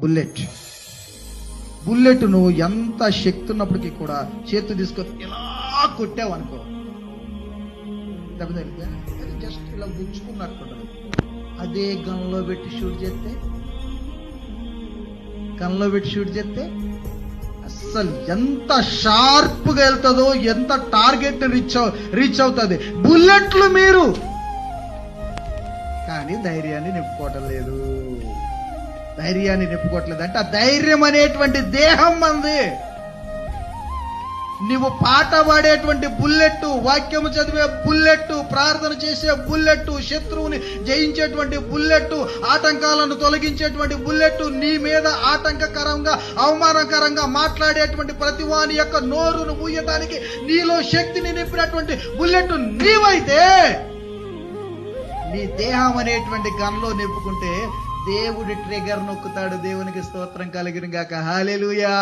Bullet. Bullet నువ్వు ఎంత శక్తి ఉన్నప్పటికీ కూడా చేతి తీసుకొని ఇలా కొట్టావు అనుకో. జస్ట్ ఇలా గుచ్చుకున్నట్టుండదు అదే గన్లో పెట్టి షూట్ చేస్తే గన్లో పెట్టి షూట్ చేస్తే అస్సలు ఎంత షార్ప్గా వెళ్తుందో ఎంత టార్గెట్ రీచ్ రీచ్ అవుతుంది. బుల్లెట్లు మీరు. కానీ ధైర్యాన్ని నింపుకోవటం లేదు. ధైర్యాన్ని నిప్పుకోవట్లేదు అంటే ఆ ధైర్యం అనేటువంటి దేహం మంది. నువ్వు పాట పాడేటువంటి బుల్లెట్ వాక్యము చదివే బుల్లెట్ ప్రార్థన చేసే బుల్లెట్ శత్రువుని జయించేటువంటి బుల్లెట్ ఆటంకాలను తొలగించేటువంటి బుల్లెట్ నీ మీద ఆటంకకరంగా అవమానకరంగా మాట్లాడేటువంటి ప్రతి వాని యొక్క నోరును మూయటానికి నీలో శక్తిని నింపినటువంటి బుల్లెట్ నీవైతే నీ దేహం అనేటువంటి గన్లో నింపుకుంటే దేవుడి ట్రిగర్ నొక్కుతాడు. దేవునికి స్తోత్రం కలిగిన గాక హాలేలుయా